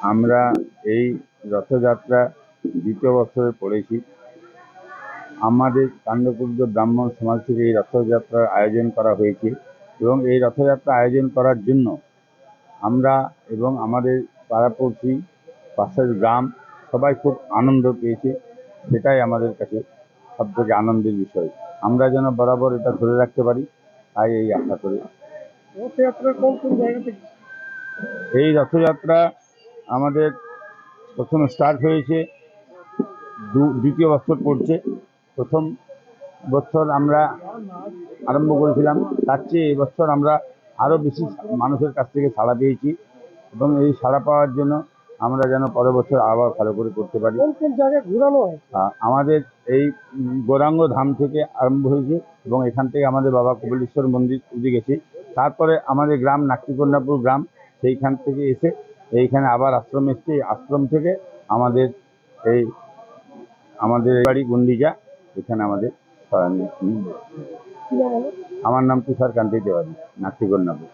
আমরা এই রথযাত্রা দ্বিতীয় বছরে পড়েছি। আমাদের কাণ্ডকুব্জ ব্রাহ্মণ সমাজ থেকে এই রথযাত্রার আয়োজন করা হয়েছে এবং এই রথযাত্রা আয়োজন করার জন্য আমরা এবং আমাদের পাড়াপড়শি পাশের গ্রাম সবাই খুব আনন্দ পেয়েছে। সেটাই আমাদের কাছে সব থেকে আনন্দের বিষয়। আমরা যেন বরাবর এটা ধরে রাখতে পারি তাই এই আশা করি। রথযাত্রা কোন কোন জায়গা থেকে? এই রথযাত্রা আমাদের প্রথম স্টার্ট হয়েছে দু- দ্বিতীয় বছর পড়ছে। প্রথম বছর আমরা আরম্ভ করেছিলাম তার চেয়ে এই বছর আমরা আরও বেশি মানুষের কাছ থেকে সাড়া পেয়েছি এবং এই সাড়া পাওয়ার জন্য আমরা যেন পরের বছর আবার ভালো করে করতে পারি। আমাদের এই গৌরাঙ্গ ধাম থেকে আরম্ভ হয়েছে এবং এখান থেকে আমাদের বাবা কপিলেশ্বর মন্দির পুজো গেছে। তারপরে আমাদের গ্রাম নাট্যকন্যাপুর গ্রাম সেইখান থেকে এসে এইখানে আবার আশ্রম এসছে। আশ্রম থেকে আমাদের এই আমাদের বাড়ি গুন্ডিজা এখানে আমাদের নাম আমার নাম তুষার কান্তি দেওয়ারি নাতিগণ চলে